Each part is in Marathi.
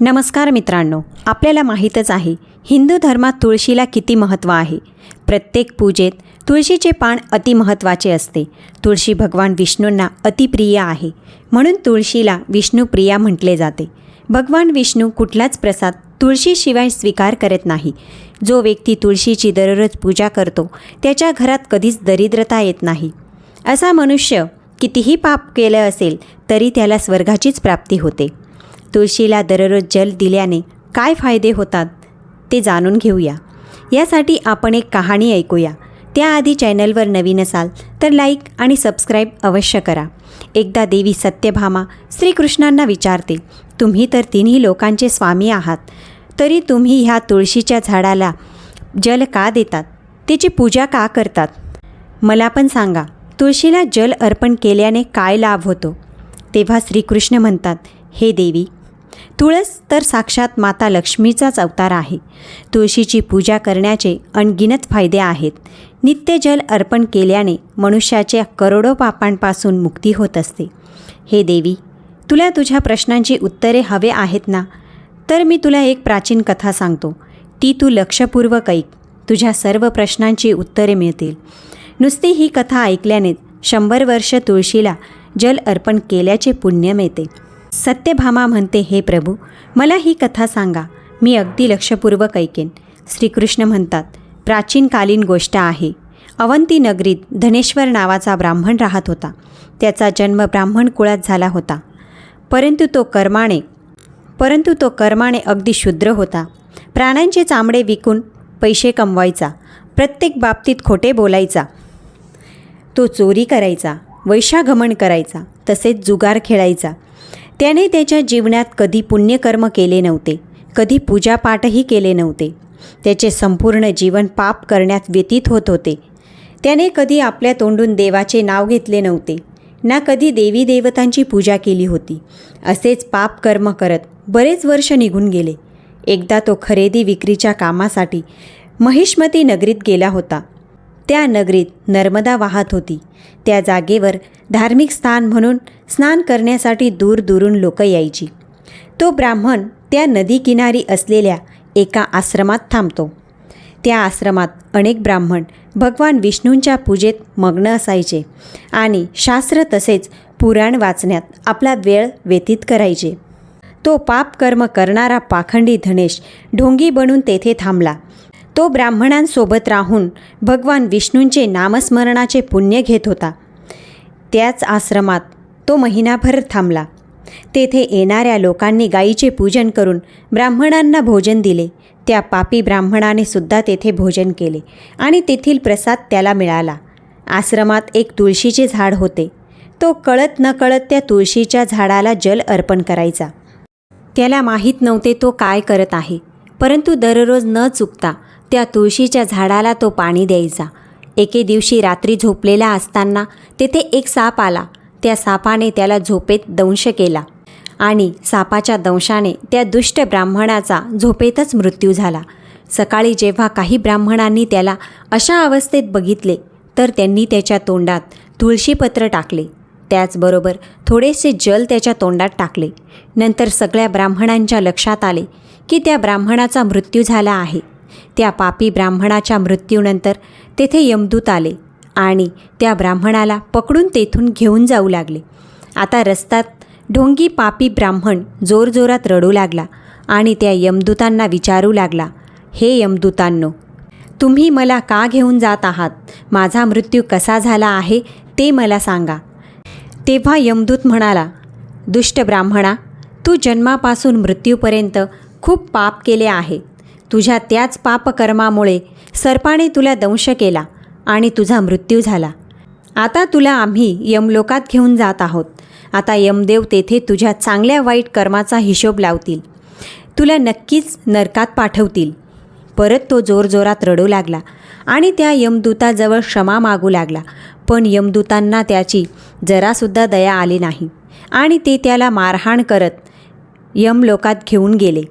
नमस्कार मित्रांनो आपल्याला माहीतच आहे हिंदू धर्मात तुळशीला किती महत्त्व आहे. प्रत्येक पूजेत तुळशीचे पान अतिमहत्त्वाचे असते. तुळशी भगवान विष्णूंना अतिप्रिय आहे. म्हणून तुळशीला विष्णुप्रिया म्हटले जाते. भगवान विष्णू कुठलाच प्रसाद तुळशीशिवाय स्वीकार करत नाही. जो व्यक्ती तुळशीची दररोज पूजा करतो त्याच्या घरात कधीच दरिद्रता येत नाही. असा मनुष्य कितीही पाप केलं असेल तरी त्याला स्वर्गाचीच प्राप्ती होते. तुळशीला दररोज जल दिल्याने काय फायदे होतात ते जाणून घेऊया. यासाठी आपण एक कहाणी ऐकूया. त्याआधी चॅनलवर नवीन असाल तर लाईक आणि सबस्क्राईब अवश्य करा. एकदा देवी सत्यभामा श्रीकृष्णांना विचारते तुम्ही तर तिन्ही लोकांचे स्वामी आहात. तरी तुम्ही ह्या तुळशीच्या झाडाला जल का देतात? तिची पूजा का करतात? मला पण सांगा तुळशीला जल अर्पण केल्याने काय लाभ होतो? तेव्हा श्रीकृष्ण म्हणतात हे देवी तुळस तर साक्षात माता लक्ष्मीचाच अवतार आहे. तुळशीची पूजा करण्याचे अणगिनत फायदे आहेत. नित्य जल अर्पण केल्याने मनुष्याच्या करोडो पापांपासून मुक्ती होत असते. हे देवी तुला तुझ्या प्रश्नांची उत्तरे हवे आहेत ना? तर मी तुला एक प्राचीन कथा सांगतो. ती तू लक्षपूर्वक ऐक. तुझ्या सर्व प्रश्नांची उत्तरे मिळतील. नुसती ही कथा ऐकल्याने शंभर वर्ष तुळशीला जल अर्पण केल्याचे पुण्य मिळते. सत्यभामा म्हणते हे प्रभू मला ही कथा सांगा. मी अगदी लक्षपूर्वक ऐकेन. श्रीकृष्ण म्हणतात प्राचीनकालीन गोष्ट आहे. अवंती नगरीत धनेश्वर नावाचा ब्राह्मण राहत होता. त्याचा जन्म ब्राह्मण कुळात झाला होता. परंतु तो कर्माने परंतु तो कर्माने अगदी शुद्र होता. प्राण्यांचे चामडे विकून पैसे कमवायचा. प्रत्येक बाबतीत खोटे बोलायचा. तो चोरी करायचा. वैशागमन करायचा. तसेच जुगार खेळायचा. त्याने त्याच्या जीवनात कधी पुण्यकर्म केले नव्हते कधी पूजापाठही केले नव्हते. त्याचे संपूर्ण जीवन पाप करण्यात व्यतीत होत होते. त्याने कधी आपल्या तोंडून देवाचे नाव घेतले नव्हते ना कधी देवी देवतांची पूजा केली होती. असेच पाप कर्म करत बरेच वर्ष निघून गेले. एकदा तो खरेदी विक्रीच्या कामासाठी महिष्मती नगरीत गेला होता. त्या नगरीत नर्मदा वाहत होती. त्या जागेवर धार्मिक स्थान म्हणून स्नान करण्यासाठी दूरदूरून लोक यायची. तो ब्राह्मण त्या नदीकिनारी असलेल्या एका आश्रमात थांबतो. त्या आश्रमात अनेक ब्राह्मण भगवान विष्णूंच्या पूजेत मग्न असायचे आणि शास्त्र तसेच पुराण वाचण्यात आपला वेळ व्यतीत करायचे. तो पाप कर्म करणारा पाखंडी धनेश ढोंगी बनून तेथे थांबला. तो ब्राह्मणांसोबत राहून भगवान विष्णूंचे नामस्मरणाचे पुण्य घेत होता. त्याच आश्रमात तो महिनाभर थांबला. तेथे येणाऱ्या लोकांनी गायीचे पूजन करून ब्राह्मणांना भोजन दिले. त्या पापी ब्राह्मणाने सुद्धा तेथे भोजन केले आणि तेथील प्रसाद त्याला मिळाला. आश्रमात एक तुळशीचे झाड होते. तो कळत न कळत त्या तुळशीच्या झाडाला जल अर्पण करायचा. त्याला माहीत नव्हते तो काय करत आहे परंतु दररोज न चुकता त्या तुळशीच्या झाडाला तो पाणी द्यायचा. एके दिवशी रात्री झोपलेला असताना तेथे एक साप आला. त्या सापाने त्याला झोपेत दंश केला आणि सापाच्या दंशाने त्या दुष्ट ब्राह्मणाचा झोपेतच मृत्यू झाला. सकाळी जेव्हा काही ब्राह्मणांनी त्याला अशा अवस्थेत बघितले तर त्यांनी त्याच्या तोंडात तुळशीपत्र टाकले. त्याचबरोबर थोडेसे जल त्याच्या तोंडात टाकले. नंतर सगळ्या ब्राह्मणांच्या लक्षात आले की त्या ब्राह्मणाचा मृत्यू झाला आहे. त्या पापी ब्राह्मणाच्या मृत्यूनंतर तेथे यमदूत आले आणि त्या ब्राह्मणाला पकडून तेथून घेऊन जाऊ लागले. आता रस्त्यात ढोंगी पापी ब्राह्मण जोरजोरात रडू लागला आणि त्या यमदूतांना विचारू लागला हे यमदूतांनो तुम्ही मला का घेऊन जात आहात? माझा मृत्यू कसा झाला आहे ते मला सांगा. तेव्हा यमदूत म्हणाला दुष्ट ब्राह्मणा तू जन्मापासून मृत्यूपर्यंत खूप पाप केले आहे. तुझ्या त्याच पापकर्मामुळे सर्पाने तुला दंश केला आणि तुझा मृत्यू झाला. आता तुला आम्ही यमलोकात घेऊन जात आहोत. आता यमदेव तेथे तुझ्या चांगल्या वाईट कर्माचा हिशोब लावतील. तुला नक्कीच नरकात पाठवतील. परत तो जोरजोरात रडू लागला आणि त्या यमदूताजवळ क्षमा मागू लागला. पण यमदूतांना त्याची जरासुद्धा दया आली नाही आणि ते त्याला मारहाण करत यमलोकात घेऊन गेले.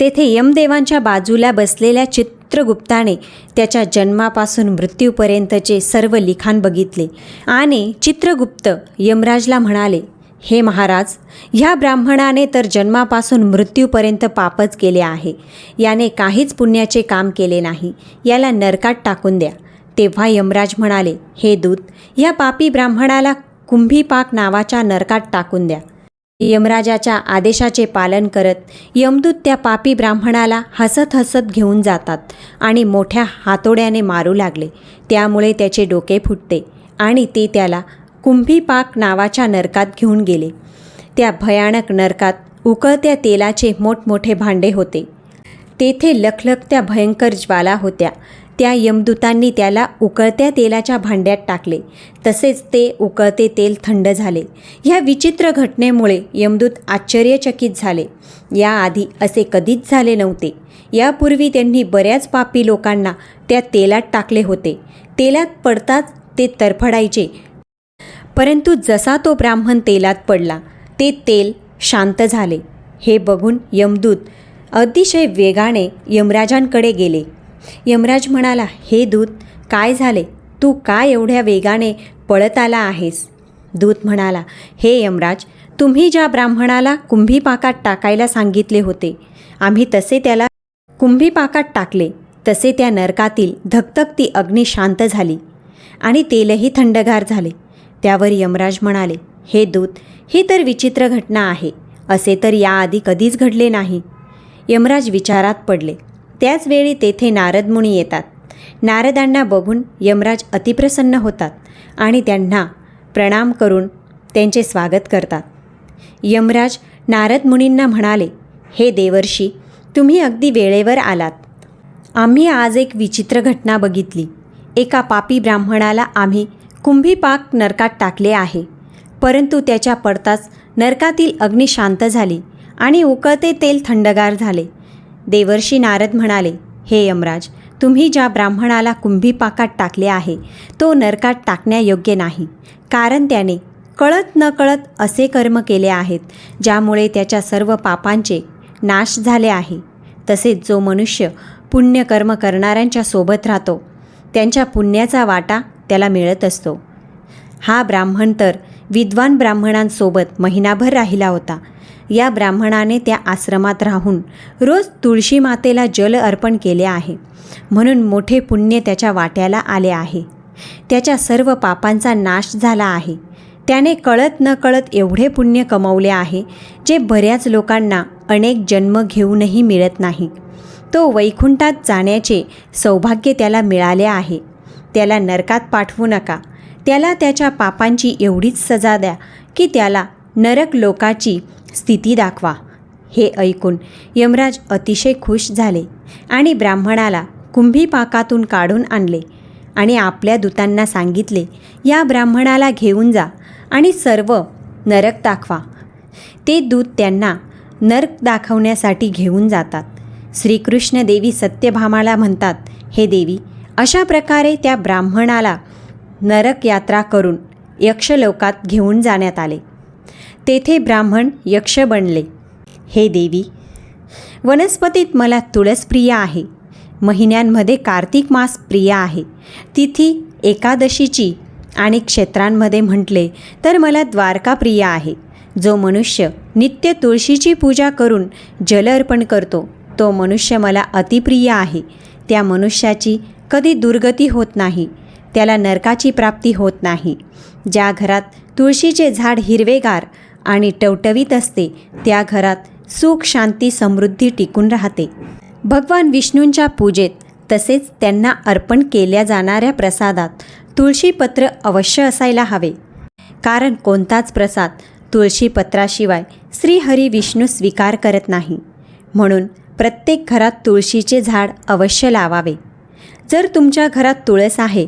तेथे यमदेवांच्या बाजूला बसलेल्या चित्रगुप्ताने त्याच्या जन्मापासून मृत्यूपर्यंतचे सर्व लिखाण बघितले. आणि चित्रगुप्त यमराजला म्हणाले हे महाराज ह्या ब्राह्मणाने तर जन्मापासून मृत्यूपर्यंत पापच केले आहे. याने काहीच पुण्याचे काम केले नाही. याला नरकात टाकून द्या. तेव्हा यमराज म्हणाले हे दूत या पापी ब्राह्मणाला कुंभीपाक नावाच्या नरकात टाकून द्या. यमराजाच्या आदेशाचे पालन करत यमदूत त्या पापी ब्राह्मणाला हसत हसत घेऊन जातात आणि मोठ्या हातोड्याने मारू लागले. त्यामुळे त्याचे डोके फुटते आणि ते त्याला कुंभीपाक नावाच्या नरकात घेऊन गेले. त्या भयानक नरकात उकळत्या तेलाचे मोठमोठे भांडे होते. तेथे लखलखत्या भयंकर ज्वाला होत्या. त्या यमदूतांनी त्याला उकळत्या तेलाच्या भांड्यात टाकले. तसेच ते उकळते तेल थंड झाले. ह्या विचित्र घटनेमुळे यमदूत आश्चर्यचकित झाले. याआधी असे कधीच झाले नव्हते. यापूर्वी त्यांनी बऱ्याच पापी लोकांना त्या तेलात टाकले होते. तेलात पडताच ते तरफडायचे परंतु जसा तो ब्राह्मण तेलात पडला ते तेल शांत झाले. हे बघून यमदूत अतिशय वेगाने यमराजांकडे गेले. यमराज म्हणाला हे दूत काय झाले? तू काय एवढ्या वेगाने पळत आला आहेस? दूत म्हणाला हे यमराज तुम्ही ज्या ब्राह्मणाला कुंभीपाकात टाकायला सांगितले होते आम्ही तसे त्याला कुंभीपाकात टाकले तसे त्या नरकातील धकधकती अग्नी शांत झाली आणि तेलही थंडगार झाले. त्यावर यमराज म्हणाले हे दूत ही तर विचित्र घटना आहे असे तर याआधी कधीच घडले नाही. यमराज विचारात पडले त्याचवेळी तेथे नारद मुनी येतात. नारदांना बघून यमराज अतिप्रसन्न होतात आणि त्यांना प्रणाम करून त्यांचे स्वागत करतात. यमराज नारद मुनींना म्हणाले हे देवर्षी तुम्ही अगदी वेळेवर आलात. आम्ही आज एक विचित्र घटना बघितली. एका पापी ब्राह्मणाला आम्ही कुंभीपाक नरकात टाकले आहे. परंतु त्याच्या पडताच नरकातील अग्नी शांत झाली आणि उकळते तेल थंडगार झाले. देवर्षी नारद म्हणाले हे यमराज तुम्ही ज्या ब्राह्मणाला कुंभीपाकात टाकले आहे तो नरकात टाकण्यायोग्य नाही. कारण त्याने कळत नकळत असे कर्म केले आहेत ज्यामुळे त्याच्या सर्व पापांचे नाश झाले आहे. तसेच जो मनुष्य पुण्यकर्म करणाऱ्यांच्या सोबत राहतो त्यांच्या पुण्याचा वाटा त्याला मिळत असतो. हा ब्राह्मण तर विद्वान ब्राह्मणांसोबत महिनाभर राहिला होता. या ब्राह्मणाने त्या आश्रमात राहून रोज तुळशी मातेला जल अर्पण केले आहे. म्हणून मोठे पुण्य त्याच्या वाट्याला आले आहे. त्याच्या सर्व पापांचा नाश झाला आहे. त्याने कळत न कळत एवढे पुण्य कमवले आहे जे बऱ्याच लोकांना अनेक जन्म घेऊनही मिळत नाही. तो वैकुंठात जाण्याचे सौभाग्य त्याला मिळाले आहे. त्याला नरकात पाठवू नका. त्याला त्याच्या पापांची एवढीच सजा द्या की त्याला नरक लोकाची स्थिती दाखवा. हे ऐकून यमराज अतिशय खुश झाले आणि ब्राह्मणाला कुंभीपाकातून काढून आणले आणि आपल्या दूतांना सांगितले या ब्राह्मणाला घेऊन जा आणि सर्व नरक दाखवा. ते दूत त्यांना नरक दाखवण्यासाठी घेऊन जातात. श्रीकृष्ण देवी सत्यभामाला म्हणतात हे देवी अशा प्रकारे त्या ब्राह्मणाला नरक यात्रा करून यक्षलोकात घेऊन जाण्यात आले. तेथे ब्राह्मण यक्ष बनले. हे देवी वनस्पतीत मला तुळस प्रिय आहे. महिन्यांमध्ये कार्तिक मास प्रिय आहे. तिथी एकादशीची आणि क्षेत्रांमध्ये म्हटले तर मला द्वारका प्रिय आहे. जो मनुष्य नित्य तुळशीची पूजा करून जल अर्पण करतो तो मनुष्य मला अतिप्रिय आहे. त्या मनुष्याची कधी दुर्गती होत नाही त्याला नरकाची प्राप्ती होत नाही. ज्या घरात तुळशीचे झाड हिरवेगार आणि टवटवीत असते त्या घरात सुख शांती समृद्धी टिकून राहते. भगवान विष्णूंच्या पूजेत तसेच त्यांना अर्पण केल्या जाणाऱ्या प्रसादात तुळशीपत्र अवश्य असायला हवे. कारण कोणताच प्रसाद तुळशीपत्राशिवाय श्रीहरी विष्णू स्वीकार करत नाही. म्हणून प्रत्येक घरात तुळशीचे झाड अवश्य लावावे. जर तुमच्या घरात तुळस आहे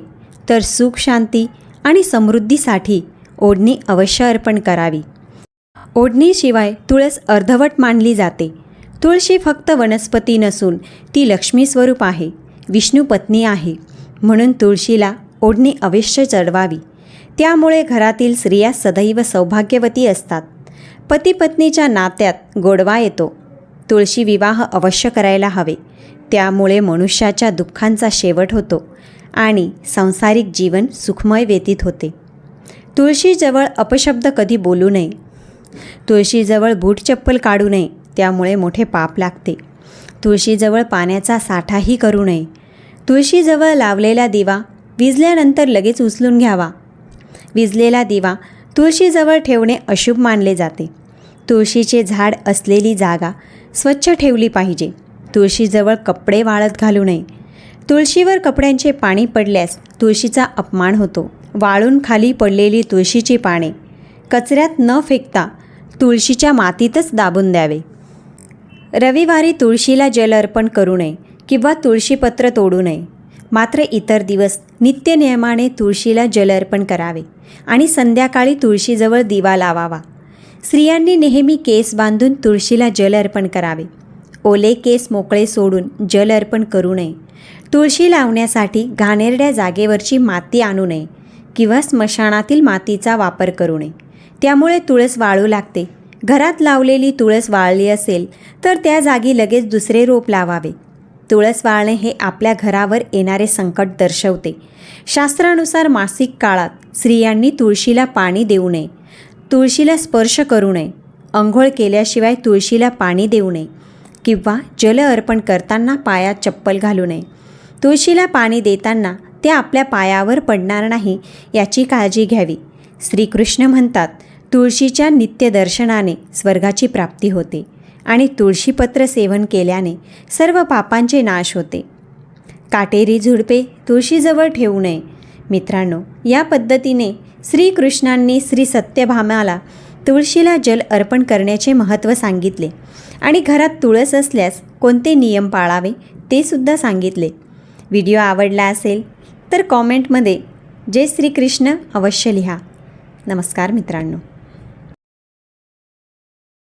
तर सुख शांती आणि समृद्धीसाठी ओढणी अवश्य अर्पण करावी. ओढणीशिवाय तुळस अर्धवट मानली जाते. तुळशी फक्त वनस्पती नसून ती लक्ष्मी स्वरूप आहे. विष्णू पत्नी आहे. म्हणून तुळशीला ओढणी अवश्य चढवावी. त्यामुळे घरातील स्त्रिया सदैव सौभाग्यवती असतात. पती पत्नीच्या नात्यात गोडवा येतो. तुळशी विवाह अवश्य करायला हवे. त्यामुळे मनुष्याच्या दुःखांचा शेवट होतो आणि सांसारिक जीवन सुखमय व्यतीत होते. तुळशीजवळ अपशब्द कधी बोलू नये. तुळशीजवळ बूट चप्पल काढू नये त्यामुळे मोठे पाप लागते. तुळशीजवळ पाण्याचा साठाही करू नये. तुळशीजवळ लावलेला दिवा विजल्यानंतर लगेच उचलून घ्यावा. विजलेला दिवा तुळशीजवळ ठेवणे अशुभ मानले जाते. तुळशीचे झाड असलेली जागा स्वच्छ ठेवली पाहिजे. तुळशीजवळ कपडे वाळत घालू नये. तुळशीवर कपड्यांचे पाणी पडल्यास तुळशीचा अपमान होतो. वाळून खाली पडलेली तुळशीची पाने कचऱ्यात न फेकता तुळशीच्या मातीतच दाबून द्यावे. रविवारी तुळशीला जल अर्पण करू नये किंवा तुळशीपत्र तोडू नये. मात्र इतर दिवस नित्यनियमाने तुळशीला जल अर्पण करावे आणि संध्याकाळी तुळशीजवळ दिवा लावावा. स्त्रियांनी नेहमी केस बांधून तुळशीला जल अर्पण करावे. ओले केस मोकळे सोडून जल अर्पण करू नये. तुळशी लावण्यासाठी घाणेरड्या जागेवरची माती आणू नये किंवा स्मशानातील मातीचा वापर करू नये. त्यामुळे तुळस वाळू लागते. घरात लावलेली तुळस वाळली असेल तर त्या जागी लगेच दुसरे रोप लावावे. तुळस वाळणे हे आपल्या घरावर येणारे संकट दर्शवते. शास्त्रानुसार मासिक काळात स्त्रियांनी तुळशीला पाणी देऊ नये. तुळशीला स्पर्श करू नये. अंघोळ केल्याशिवाय तुळशीला पाणी देऊ नये. किंवा जल अर्पण करताना पायात चप्पल घालू नये. तुळशीला पाणी देताना ते आपल्या पायावर पडणार नाही याची काळजी घ्यावी. श्रीकृष्ण म्हणतात तुळशीच्या नित्यदर्शनाने स्वर्गाची प्राप्ती होते आणि तुळशीपत्र सेवन केल्याने सर्व पापांचे नाश होते. काटेरी झुडपे तुळशीजवळ ठेवू नये. मित्रांनो या पद्धतीने श्रीकृष्णांनी श्री सत्यभामाला तुळशीला जल अर्पण करण्याचे महत्त्व सांगितले आणि घरात तुळस असल्यास कोणते नियम पाळावे ते सुद्धा सांगितले. व्हिडिओ आवडला असेल तर कॉमेंटमध्ये जय श्रीकृष्ण अवश्य लिहा. नमस्कार मित्रांनो.